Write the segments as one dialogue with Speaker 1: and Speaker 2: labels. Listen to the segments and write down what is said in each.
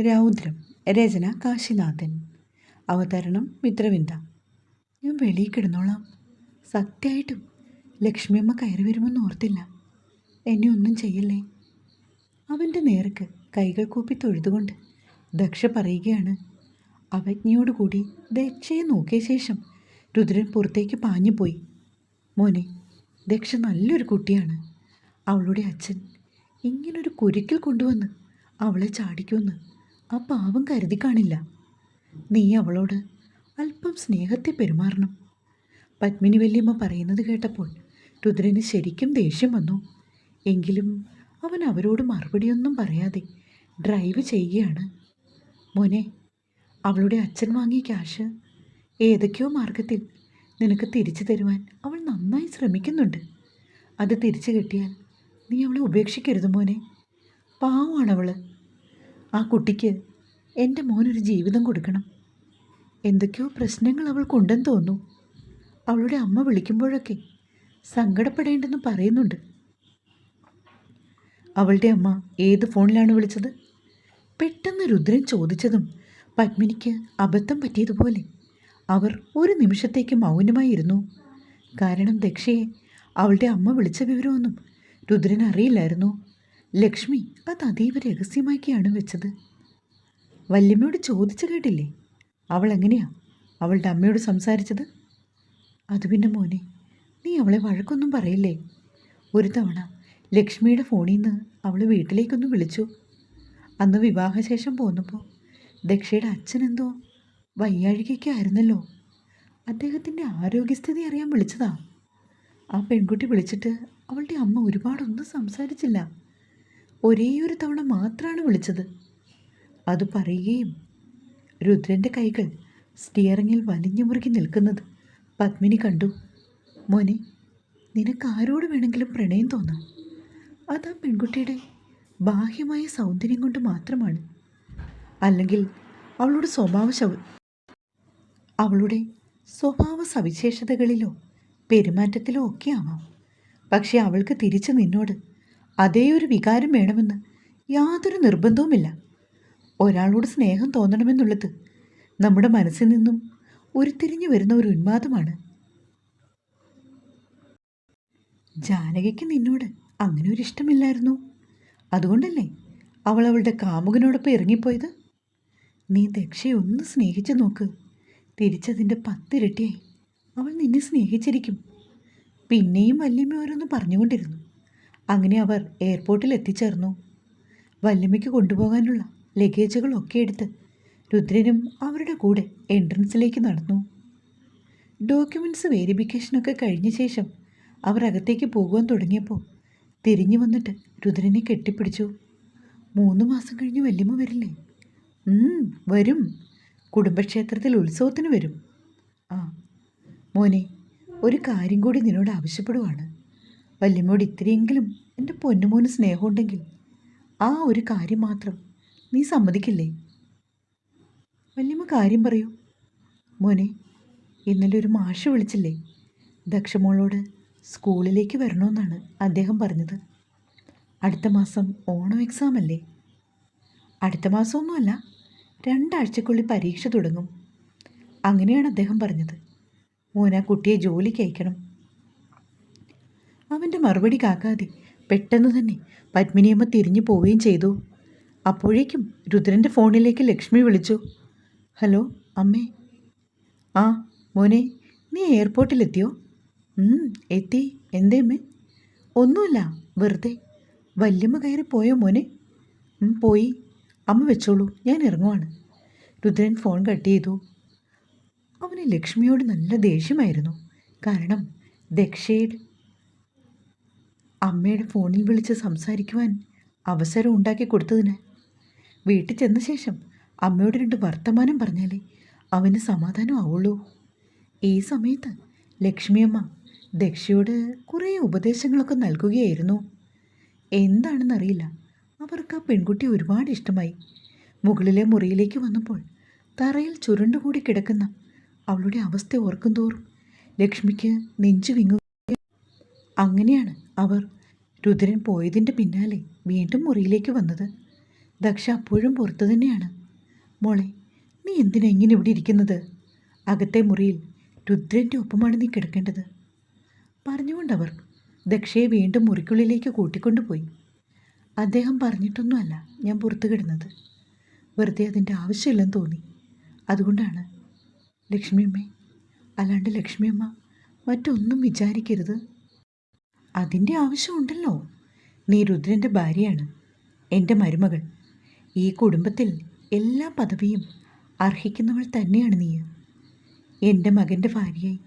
Speaker 1: രൗദ്രം രചന കാശിനാഥൻ. അവതരണം മിത്രവിന്ദ. ഞാൻ വെളിയിൽ കിടന്നോളാം. സത്യമായിട്ടും ലക്ഷ്മിയമ്മ കയറി വരുമെന്ന് ഓർത്തില്ല. എന്നെ ഒന്നും ചെയ്യല്ലേ? അവന്റെ നേർക്ക് കൈകൾ കൂപ്പി തൊഴുതുകൊണ്ട് ദക്ഷ പറയുകയാണ്. അവജ്ഞയോടുകൂടി ദക്ഷയെ നോക്കിയ ശേഷം രുദ്രൻ പുറത്തേക്ക് പാഞ്ഞുപോയി. മോനെ ദക്ഷ നല്ലൊരു കുട്ടിയാണ്. അവളുടെ അച്ഛൻ ഇങ്ങനൊരു കുരുക്കിൽ കൊണ്ടുവന്ന് അവളെ ചാടിക്കുമെന്ന് ആ പാവം കരുതി കാണില്ല. നീ അവളോട് അല്പം സ്നേഹത്തെ പെരുമാറണം. പത്മിനി വല്യമ്മ പറയുന്നത് കേട്ടപ്പോൾ രുദ്രന് ശരിക്കും ദേഷ്യം വന്നു. എങ്കിലും അവൻ അവരോട് മറുപടിയൊന്നും പറയാതെ ഡ്രൈവ് ചെയ്യുകയാണ്. മോനെ അവളുടെ അച്ഛൻ വാങ്ങിയ ക്യാഷ് ഏതൊക്കെയോ മാർഗത്തിൽ നിനക്ക് തിരിച്ചു തരുവാൻ അവൾ നന്നായി ശ്രമിക്കുന്നുണ്ട്. അത് തിരിച്ചു കിട്ടിയാൽ നീ അവളെ ഉപേക്ഷിക്കരുത് മോനെ. പാവമാണവൾ ആ കുട്ടിക്ക് എന്റെ മോനൊരു ജീവിതം കൊടുക്കണം. എന്തൊക്കെയോ പ്രശ്നങ്ങൾ അവൾക്കുണ്ടെന്ന് തോന്നുന്നു. അവളുടെ അമ്മ വിളിക്കുമ്പോഴൊക്കെ സങ്കടപ്പെടേണ്ടെന്ന് പറയുന്നുണ്ട്. അവളുടെ അമ്മ ഏത് ഫോണിലാണ് വിളിച്ചത്? പെട്ടെന്ന് രുദ്രൻ ചോദിച്ചതും പത്മിനിക്ക് അബദ്ധം പറ്റിയതുപോലെ അവർ ഒരു നിമിഷത്തേക്ക് മൗനമായിരുന്നു കാരണം ദക്ഷയെ അവളുടെ അമ്മ വിളിച്ച വിവരമൊന്നും രുദ്രൻ അറിയില്ലായിരുന്നു. ലക്ഷ്മി അത് അതീവ രഹസ്യമാക്കിയാണ് വെച്ചത്. വല്യമ്മയോട് ചോദിച്ചു കേട്ടില്ലേ? അവൾ എങ്ങനെയാ? അവളുടെ അമ്മയോട് സംസാരിച്ചത്? അത് പിന്നെ മോനെ നീ അവളെ വഴക്കൊന്നും പറയില്ലേ? ഒരു തവണ ലക്ഷ്മിയുടെ ഫോണിൽ നിന്ന് അവൾ വീട്ടിലേക്കൊന്ന് വിളിച്ചു. അന്ന് വിവാഹശേഷം പോന്നപ്പോൾ ദക്ഷയുടെ അച്ഛനെന്തോ വയ്യാഴികയ്ക്കായിരുന്നല്ലോ അദ്ദേഹത്തിന്റെ ആരോഗ്യസ്ഥിതി അറിയാൻ വിളിച്ചതാ. ആ പെൺകുട്ടി വിളിച്ചിട്ട് അവളുടെ അമ്മ ഒരുപാടൊന്നും സംസാരിച്ചില്ല. ഒരേ ഒരു തവണ മാത്രമാണ് വിളിച്ചത്. അത് പറയുകയും രുദ്രന്റെ കൈകൾ സ്റ്റിയറിങ്ങിൽ വലിഞ്ഞു മുറുകി നിൽക്കുന്നത് പത്മിനി കണ്ടു. മോനെ നിനക്ക് ആരോട് വേണമെങ്കിലും പ്രണയം തോന്നാം. അത് ആ പെൺകുട്ടിയുടെ ബാഹ്യമായ സൗന്ദര്യം കൊണ്ട് മാത്രമാണ്. അല്ലെങ്കിൽ അവളുടെ സ്വഭാവ അവളുടെ സ്വഭാവ സവിശേഷതകളിലോ പെരുമാറ്റത്തിലോ ഒക്കെ ആവാം. പക്ഷേ അവൾക്ക് തിരിച്ച് നിന്നോട് അതേ ഒരു വികാരം വേണമെന്ന് യാതൊരു നിർബന്ധവുമില്ല. ഒരാളോട് സ്നേഹം തോന്നണമെന്നുള്ളത് നമ്മുടെ മനസ്സിൽ നിന്നും ഉരുത്തിരിഞ്ഞു വരുന്ന ഒരു ഉന്മാദമാണ്. ജാനകിക്ക് നിന്നോട് അങ്ങനെ ഒരു ഇഷ്ടമില്ലായിരുന്നു. അതുകൊണ്ടല്ലേ അവൾ അവളുടെ കാമുകനോടൊപ്പം ഇറങ്ങിപ്പോയത്? നീ ദക്ഷയെ ഒന്ന് സ്നേഹിച്ചു നോക്ക്. തിരിച്ചതിന്റെ പത്തിരട്ടിയായി അവൾ നിന്നെ സ്നേഹിച്ചിരിക്കും. പിന്നെയും വല്യമ്മ ഓരോന്ന് പറഞ്ഞുകൊണ്ടിരുന്നു. അങ്ങനെ അവർ എയർപോർട്ടിൽ എത്തിച്ചേർന്നു. വല്യമ്മയ്ക്ക് കൊണ്ടുപോകാനുള്ള ലഗേജുകളൊക്കെ എടുത്ത് രുദ്രനും അവരുടെ കൂടെ എൻട്രൻസിലേക്ക് നടന്നു. ഡോക്യുമെന്റ്സ് വേരിഫിക്കേഷനൊക്കെ കഴിഞ്ഞ ശേഷം അവർ അകത്തേക്ക് പോകുവാൻ തുടങ്ങിയപ്പോൾ തിരിഞ്ഞു വന്നിട്ട് രുദ്രനെ കെട്ടിപ്പിടിച്ചു. മൂന്ന് മാസം കഴിഞ്ഞ് വല്യമ്മ വരില്ലേ? വരും. കുടുംബക്ഷേത്രത്തിൽ ഉത്സവത്തിന് വരും. ആ മോനെ ഒരു കാര്യം കൂടി നിന്നോട് ആവശ്യപ്പെടുവാണ്. വല്യമ്മയോട് ഇത്രയെങ്കിലും എന്റെ പൊന്നുമോന് സ്നേഹമുണ്ടെങ്കിൽ ആ ഒരു കാര്യം മാത്രം നീ സമ്മതിക്കില്ലേ? വല്യമ്മ കാര്യം പറയൂ. മോനെ ഇന്നലെ ഒരു മാഷ് വിളിച്ചില്ലേ? ദക്ഷമോളോട് സ്കൂളിലേക്ക് വരണമെന്നാണ് അദ്ദേഹം പറഞ്ഞത്. അടുത്ത മാസം ഓണം എക്സാം അല്ലേ? അടുത്ത മാസമൊന്നുമല്ല രണ്ടാഴ്ചക്കുള്ളിൽ പരീക്ഷ തുടങ്ങും. അങ്ങനെയാണ് അദ്ദേഹം പറഞ്ഞത്. മോനാ കുട്ടിയെ ജോലിക്ക് അയക്കണം. അവന്റെ മറുപടി കാക്കാതെ പെട്ടെന്ന് തന്നെ പത്മിനിയമ്മ തിരിഞ്ഞു പോവുകയും ചെയ്തു. അപ്പോഴേക്കും രുദ്രന്റെ ഫോണിലേക്ക് ലക്ഷ്മി വിളിച്ചു. ഹലോ അമ്മേ. ആ മോനെ നീ എയർപോർട്ടിലെത്തിയോ? എത്തി. എന്തേ അമ്മേ? ഒന്നുമില്ല വെറുതെ. വല്യമ്മ കയറി പോയോ മോനെ? പോയി. അമ്മ വെച്ചോളൂ ഞാൻ ഇറങ്ങുവാണ്. രുദ്രൻ ഫോൺ കട്ട് ചെയ്തു. അവന് ലക്ഷ്മിയോട് നല്ല ദേഷ്യമായിരുന്നു. കാരണം ദക്ഷയുടെ അമ്മയുടെ ഫോണിൽ വിളിച്ച് സംസാരിക്കുവാൻ അവസരം ഉണ്ടാക്കി കൊടുത്തതിന്. വീട്ടിൽ ചെന്ന ശേഷം അമ്മയോട് രണ്ട് വർത്തമാനം പറഞ്ഞാലേ അവന് സമാധാനം ആവുള്ളൂ. ഈ സമയത്ത് ലക്ഷ്മിയമ്മ ദക്ഷയോട് കുറേ ഉപദേശങ്ങളൊക്കെ നൽകുകയായിരുന്നു. എന്താണെന്നറിയില്ല. അവർക്ക് ആ പെൺകുട്ടി ഒരുപാട് ഇഷ്ടമായി. മുകളിലെ മുറിയിലേക്ക് വന്നപ്പോൾ തറയിൽ ചുരുണ്ടുകൂടി കിടക്കുന്ന അവളുടെ അവസ്ഥ ഓർക്കും തോറും ലക്ഷ്മിക്ക് നെഞ്ചു വിങ്ങുക അങ്ങനെയാണ് അവർ രുദ്രൻ പോയതിന്റെ പിന്നാലെ വീണ്ടും മുറിയിലേക്ക് വന്നത്. ദക്ഷ അപ്പോഴും പുറത്തു തന്നെയാണ്. മോളെ നീ എന്തിനാ ഇങ്ങനെ ഇവിടെ ഇരിക്കുന്നത്? അകത്തെ മുറിയിൽ രുദ്രന്റെ ഒപ്പമാണ് നീ കിടക്കേണ്ടത്. പറഞ്ഞുകൊണ്ടവർ ദക്ഷയെ വീണ്ടും മുറിക്കുള്ളിലേക്ക് കൂട്ടിക്കൊണ്ടുപോയി. അദ്ദേഹം പറഞ്ഞിട്ടൊന്നുമല്ല ഞാൻ പുറത്തു കിടന്നത്. വെറുതെ അതിന്റെ ആവശ്യമില്ലെന്ന് തോന്നി. അതുകൊണ്ടാണ്. ലക്ഷ്മിയമ്മേ അല്ലാണ്ട് ലക്ഷ്മിയമ്മ മറ്റൊന്നും വിചാരിക്കരുത്. അതിന്റെ ആവശ്യമുണ്ടല്ലോ. നീ രുദ്രന്റെ ഭാര്യയാണ്. എന്റെ മരുമകൾ. ഈ കുടുംബത്തിൽ എല്ലാ പദവിയും അർഹിക്കുന്നവൾ തന്നെയാണ് നീ. എന്റെ മകന്റെ ഭാര്യയായി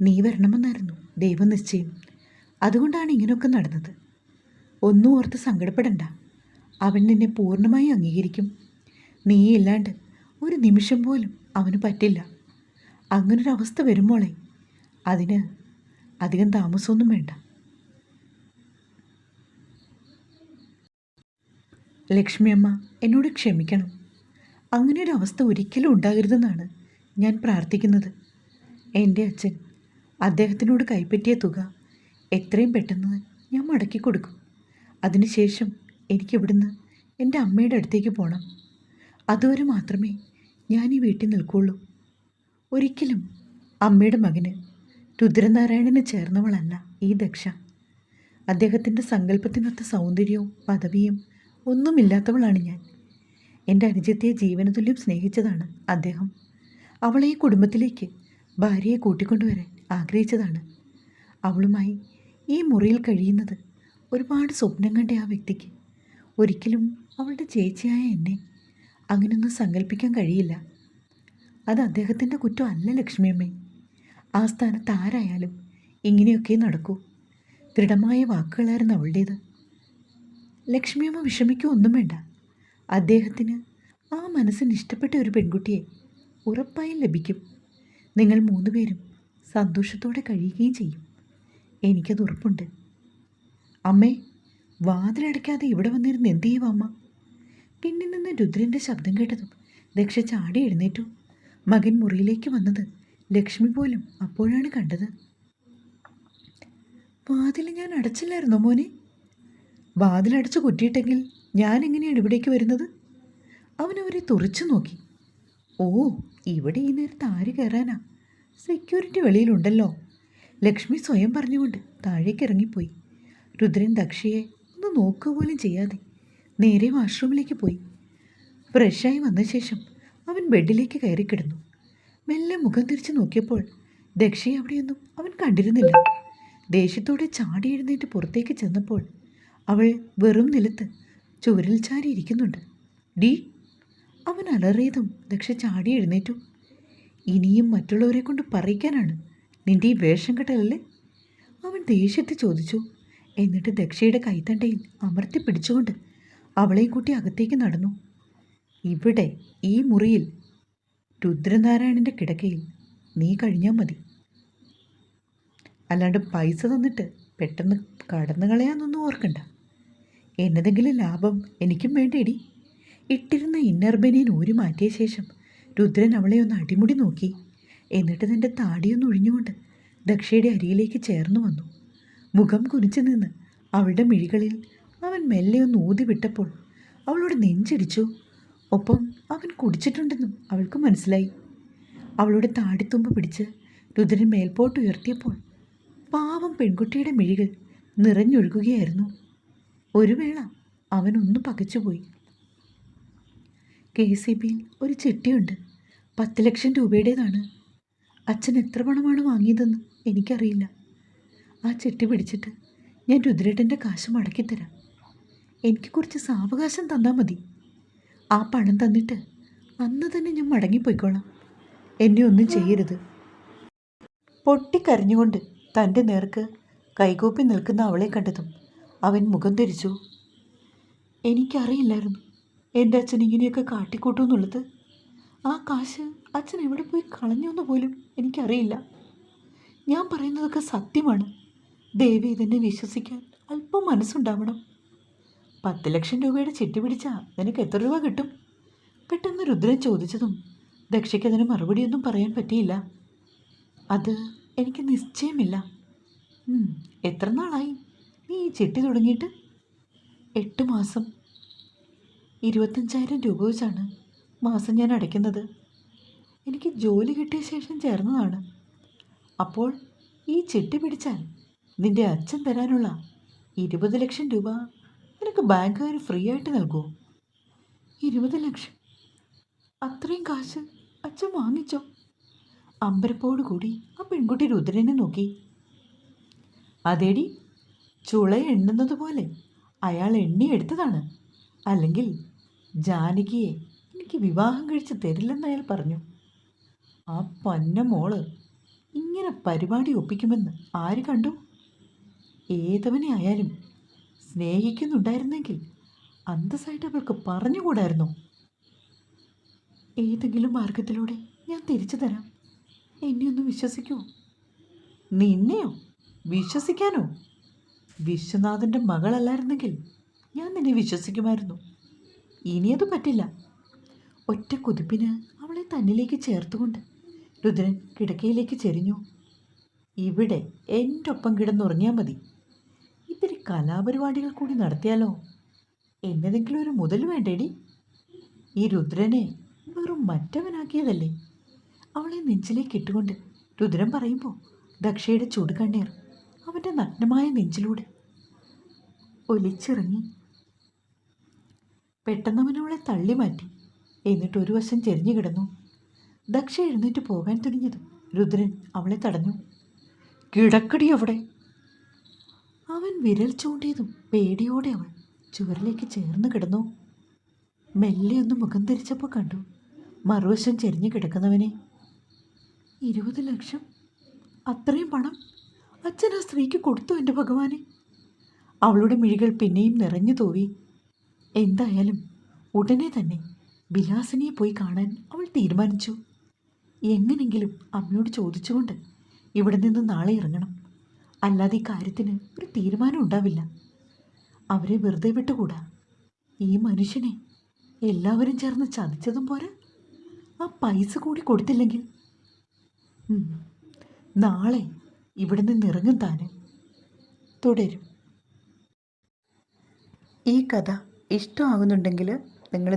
Speaker 1: നീ വരണമെന്നായിരുന്നു ദൈവനിശ്ചയം അതുകൊണ്ടാണ് ഇങ്ങനെയൊക്കെ നടന്നത്. ഒന്നും ഓർത്ത് സങ്കടപ്പെടണ്ട. അവൻ നിന്നെ പൂർണമായി അംഗീകരിക്കും. നീ ഇല്ലാണ്ട് ഒരു നിമിഷം പോലും അവന് പറ്റില്ല. അങ്ങനൊരവസ്ഥ വരുമ്പോളെ അതിന് അധികം താമസമൊന്നും വേണ്ട. ലക്ഷ്മിയമ്മ എന്നോട് ക്ഷമിക്കണം. അങ്ങനെ ഒരു അവസ്ഥ ഒരിക്കലും ഉണ്ടാകരുതെന്നാണ് ഞാൻ പ്രാർത്ഥിക്കുന്നത്. എന്റെ അച്ഛൻ അദ്ദേഹത്തിനോട് കൈപ്പറ്റിയ തുക എത്രയും പെട്ടെന്ന് ഞാൻ മടക്കി കൊടുക്കും. അതിനുശേഷം എനിക്കിവിടുന്ന് എന്റെ അമ്മയുടെ അടുത്തേക്ക് പോകണം അതുവരെ മാത്രമേ ഞാൻ ഈ വീട്ടിൽ നിൽക്കുള്ളൂ. ഒരിക്കലും അമ്മയുടെ മകന് രുദ്രനാരായണന് ചേർന്നവളല്ല ഈ ദക്ഷ. അദ്ദേഹത്തിന്റെ സങ്കല്പത്തിനൊത്ത സൗന്ദര്യവും പദവിയും ഒന്നുമില്ലാത്തവളാണ് ഞാൻ. എന്റെ അനുജത്തെ ജീവനതുല്യം സ്നേഹിച്ചതാണ് അദ്ദേഹം. അവളെ ഈ കുടുംബത്തിലേക്ക് ഭാര്യയെ കൂട്ടിക്കൊണ്ടുവരാൻ ആഗ്രഹിച്ചതാണ്. അവളുമായി ഈ മുറിയിൽ കഴിയുന്നത് ഒരുപാട് സ്വപ്നം കണ്ട ആ വ്യക്തിക്ക്. ഒരിക്കലും അവളുടെ ചേച്ചിയായ എന്നെ അങ്ങനെയൊന്നും സങ്കല്പിക്കാൻ കഴിയില്ല. അത് അദ്ദേഹത്തിന്റെ കുറ്റമല്ല ലക്ഷ്മിയമ്മേ. ആ സ്ഥാനത്ത് ആരായാലും ഇങ്ങനെയൊക്കെ നടക്കൂ. ദൃഢമായ വാക്കുകളായിരുന്നു അവളുടേത്. ലക്ഷ്മിയമ്മ വിഷമിക്കുകയൊന്നും വേണ്ട. അദ്ദേഹത്തിന് ആ മനസ്സിന് ഇഷ്ടപ്പെട്ട ഒരു പെൺകുട്ടിയെ ഉറപ്പായും ലഭിക്കും. നിങ്ങൾ മൂന്നുപേരും സന്തോഷത്തോടെ കഴിയുകയും ചെയ്യും. എനിക്കത് ഉറപ്പുണ്ട്. അമ്മേ വാതിലടയ്ക്കാതെ ഇവിടെ വന്നിരുന്ന് എന്ത് ചെയ്യും അമ്മ? പിന്നിൽ നിന്ന് രുദ്രന്റെ ശബ്ദം കേട്ടതും ദക്ഷ ചാടി എഴുന്നേറ്റു. മകൻ മുറിയിലേക്ക് വന്നത് ലക്ഷ്മി പോലും അപ്പോഴാണ് കണ്ടത്. വാതിൽ ഞാൻ അടച്ചില്ലായിരുന്നോ മോനെ? വാതിലടച്ച് കുറ്റിയിട്ടെങ്കിൽ ഞാൻ എങ്ങനെയാണ് ഇവിടേക്ക് വരുന്നത്? അവൻ അവരെ തുറച്ചു നോക്കി. ഓ ഇവിടെ ഈ നേരത്ത് ആര് കയറാനാ? സെക്യൂരിറ്റി വെളിയിലുണ്ടല്ലോ. ലക്ഷ്മി സ്വയം പറഞ്ഞുകൊണ്ട് താഴേക്ക് ഇറങ്ങിപ്പോയി രുദ്രൻ ദക്ഷയെ ഒന്ന് നോക്കുക പോലും ചെയ്യാതെ നേരെ വാഷ്റൂമിലേക്ക് പോയി. ഫ്രഷായി വന്ന ശേഷം അവൻ ബെഡിലേക്ക് കയറി കിടന്നു മെല്ലെ മുഖം തിരിച്ച് നോക്കിയപ്പോൾ ദക്ഷയെ അവിടെയൊന്നും അവൻ കണ്ടിരുന്നില്ല. ദേഷ്യത്തോടെ ചാടി എഴുന്നേറ്റ് പുറത്തേക്ക് ചെന്നപ്പോൾ അവൾ വെറും നിലത്ത് ചുവരിൽ ചാരിയിരിക്കുന്നുണ്ട് ഡി അവൻ അലറിയതും ദക്ഷ ചാടി എഴുന്നേറ്റു. ഇനിയും മറ്റുള്ളവരെ കൊണ്ട് പറയിക്കാനാണ് നിന്റെ ഈ വേഷം കെട്ടലല്ലേ? അവൻ ദേഷ്യത്തിൽ ചോദിച്ചു. എന്നിട്ട് ദക്ഷയുടെ കൈത്തണ്ടയിൽ അമർത്തി പിടിച്ചുകൊണ്ട് അവളെയും കൂട്ടി അകത്തേക്ക് നടന്നു. ഇവിടെ ഈ മുറിയിൽ രുദ്രനാരായണന്റെ കിടക്കയിൽ നീ കഴിഞ്ഞാൽ മതി. അല്ലാണ്ട് പൈസ തന്നിട്ട് പെട്ടെന്ന് കടന്നു കളയാന്നൊന്നും ഓർക്കണ്ട. എന്നതെങ്കിലും ലാഭം എനിക്കും വേണ്ടേടി. ഇട്ടിരുന്ന ഇന്നർ ബനിയൻ ഊരി മാറ്റിയ ശേഷം രുദ്രൻ അവളെ ഒന്ന് അടിമുടി നോക്കി. എന്നിട്ട് തന്റെ താടിയൊന്ന് ഒഴിഞ്ഞുകൊണ്ട് ദക്ഷയുടെ അരിയിലേക്ക് ചേർന്നു വന്നു. മുഖം കുനിച്ചു നിന്ന് അവളുടെ മിഴികളിൽ അവൻ മെല്ലെ ഒന്ന് ഊതി വിട്ടപ്പോൾ അവളോട് നെഞ്ചിടിച്ചു. ഒപ്പം അവൻ കുടിച്ചിട്ടുണ്ടെന്നും അവൾക്ക് മനസ്സിലായി. അവളുടെ താടിത്തുമ്പ് പിടിച്ച് രുദ്രൻ മേൽപോട്ട് ഉയർത്തിയപ്പോൾ പാവം പെൺകുട്ടിയുടെ മിഴികൾ നിറഞ്ഞൊഴുകുകയായിരുന്നു. ഒരു വേള അവനൊന്ന് പകച്ചുപോയി കെ സി ബിയിൽ ഒരു ചിട്ടിയുണ്ട്. പത്ത് ലക്ഷം രൂപയുടേതാണ്. അച്ഛൻ എത്ര പണമാണ് വാങ്ങിയതെന്ന് എനിക്കറിയില്ല. ആ ചിട്ടി പിടിച്ചിട്ട് ഞാൻ രുദ്രേട്ടന്റെ കാശ് മടക്കിത്തരാം. എനിക്ക് കുറച്ച് സാവകാശം തന്നാൽ മതി. ആ പണം തന്നിട്ട് അന്ന് തന്നെ ഞാൻ മടങ്ങിപ്പോയിക്കോളാം. എന്നെ ഒന്നും ചെയ്യരുത്. പൊട്ടിക്കരഞ്ഞുകൊണ്ട് തന്റെ നേർക്ക് കൈകൂപ്പി നിൽക്കുന്ന അവളെ കണ്ടതും അവൻ മുഖം തിരിച്ചു. എനിക്കറിയില്ലായിരുന്നു. എന്റെ അച്ഛൻ ഇങ്ങനെയൊക്കെ കാട്ടിക്കൂട്ടുമെന്നുള്ളത് ആ കാശ് അച്ഛൻ എവിടെ പോയി കളഞ്ഞെന്ന് പോലും എനിക്കറിയില്ല. ഞാൻ പറയുന്നതൊക്കെ സത്യമാണ്. ദേവി ഇതെന്നെ വിശ്വസിക്കാൻ അല്പം മനസ്സുണ്ടാവണം. പത്ത് ലക്ഷം രൂപയുടെ ചിട്ടി പിടിച്ചാൽ നിനക്ക് എത്ര രൂപ കിട്ടും? പെട്ടെന്ന് രുദ്രൻ ചോദിച്ചതും ദക്ഷയ്ക്ക് അതിന് മറുപടിയൊന്നും പറയാൻ പറ്റിയില്ല. അത് എനിക്ക് നിശ്ചയമില്ല. എത്ര നാളായി? നീ ഈ ചിട്ടി തുടങ്ങിയിട്ട് എട്ട് മാസം ഇരുപത്തഞ്ചായിരം രൂപ വെച്ചാണ് മാസം ഞാൻ അടയ്ക്കുന്നത്. എനിക്ക് ജോലി കിട്ടിയ ശേഷം ചേർന്നതാണ്. അപ്പോൾ ഈ ചിട്ടി പിടിച്ചാൽ നിന്റെ അച്ഛൻ തരാനുള്ള ഇരുപത് ലക്ഷം രൂപ നിനക്ക് ബാങ്കുകാർ ഫ്രീ ആയിട്ട് നൽകുമോ ഇരുപത് ലക്ഷം? അത്രയും കാശ് അച്ഛൻ വാങ്ങിച്ചോ? അമ്പരപ്പോടു കൂടി ആ പെൺകുട്ടി രുദ്രനെ നോക്കി. അതേടി ചുള എണ്ണുന്നത് പോലെ അയാൾ എണ്ണിയെടുത്തതാണ് അല്ലെങ്കിൽ ജാനകിയെ എനിക്ക് വിവാഹം കഴിച്ച് തരില്ലെന്ന് അയാൾ പറഞ്ഞു. ആ പന്ന മോൾ ഇങ്ങനെ പരിപാടി ഒപ്പിക്കുമെന്ന് ആര് കണ്ടു? ഏതവനെ ആയാലും സ്നേഹിക്കുന്നുണ്ടായിരുന്നെങ്കിൽ അന്തസ്സായിട്ട് അവൾക്ക് പറഞ്ഞുകൂടായിരുന്നു? ഏതെങ്കിലും മാർഗത്തിലൂടെ ഞാൻ തിരിച്ചു തരാം. എന്നെ ഒന്ന് വിശ്വസിക്കൂ. നിന്നെയോ വിശ്വസിക്കാനോ? വിശ്വനാഥന്റെ മകളല്ലായിരുന്നെങ്കിൽ ഞാൻ നിന്നെ വിശ്വസിക്കുമായിരുന്നു. ഇനിയത് പറ്റില്ല. ഒറ്റ കുതിപ്പിന് അവളെ തന്നിലേക്ക് ചേർത്തുകൊണ്ട് രുദ്രൻ കിടക്കയിലേക്ക് ചെരിഞ്ഞു. ഇവിടെ എന്റെ ഒപ്പം കിടന്നുറങ്ങിയാൽ മതി. ഇത്തിരി കലാപരിപാടികൾ കൂടി നടത്തിയാലോ? എന്നതെങ്കിലും ഒരു മുതൽ വേണ്ടേടി. ഈ രുദ്രനെ വെറും മറ്റവനാക്കിയതല്ലേ? അവളെ നെഞ്ചിലേക്ക് ഇട്ടുകൊണ്ട് രുദ്രൻ പറയുമ്പോൾ ദക്ഷയുടെ ചുടുകണ്ണീർ അവന്റെ നഗ്നമായ നെഞ്ചിലൂടെ ഒലിച്ചിറങ്ങി. പെട്ടെന്നവനവളെ തള്ളി മാറ്റി. എന്നിട്ട് ഒരു വശം ചെരിഞ്ഞു കിടന്നു. ദക്ഷ എഴുന്നേറ്റ് പോകാൻ തുനിഞ്ഞതും രുദ്രൻ അവളെ തടഞ്ഞു. കിടക്കടി അവിടെ. അവൻ വിരൽ ചൂണ്ടിയതും പേടിയോടെ അവൾ ചുവരിലേക്ക് ചേർന്ന് കിടന്നു. മെല്ലെ ഒന്ന് മുഖം തിരിച്ചപ്പോൾ കണ്ടു. മറുവശം ചെരിഞ്ഞു കിടക്കുന്നവനെ. ഇരുപത് ലക്ഷം? അത്രയും പണം? അച്ഛൻ ആ സ്ത്രീക്ക് കൊടുത്തു എന്റെ ഭഗവാനെ. അവളുടെ മിഴികൾ പിന്നെയും നിറഞ്ഞു തോവി. എന്തായാലും ഉടനെ തന്നെ ബിലാസിനിയെ പോയി കാണാൻ അവൾ തീരുമാനിച്ചു. എങ്ങനെങ്കിലും അമ്മയോട് ചോദിച്ചുകൊണ്ട് ഇവിടെ നിന്ന് നാളെ ഇറങ്ങണം. അല്ലാതെ ഈ കാര്യത്തിന് ഒരു തീരുമാനം ഉണ്ടാവില്ല. അവരെ വെറുതെ വിട്ടുകൂടാ. ഈ മനുഷ്യനെ എല്ലാവരും ചേർന്ന് ചതിച്ചതും പോരാ. ആ പൈസ കൂടി കൊടുത്തില്ലെങ്കിൽ. നാളെ ഇവിടെ നിന്ന് ഇറങ്ങും താന് തുടരും. ഈ കഥ ഇഷ്ടമാകുന്നുണ്ടെങ്കിൽ നിങ്ങൾ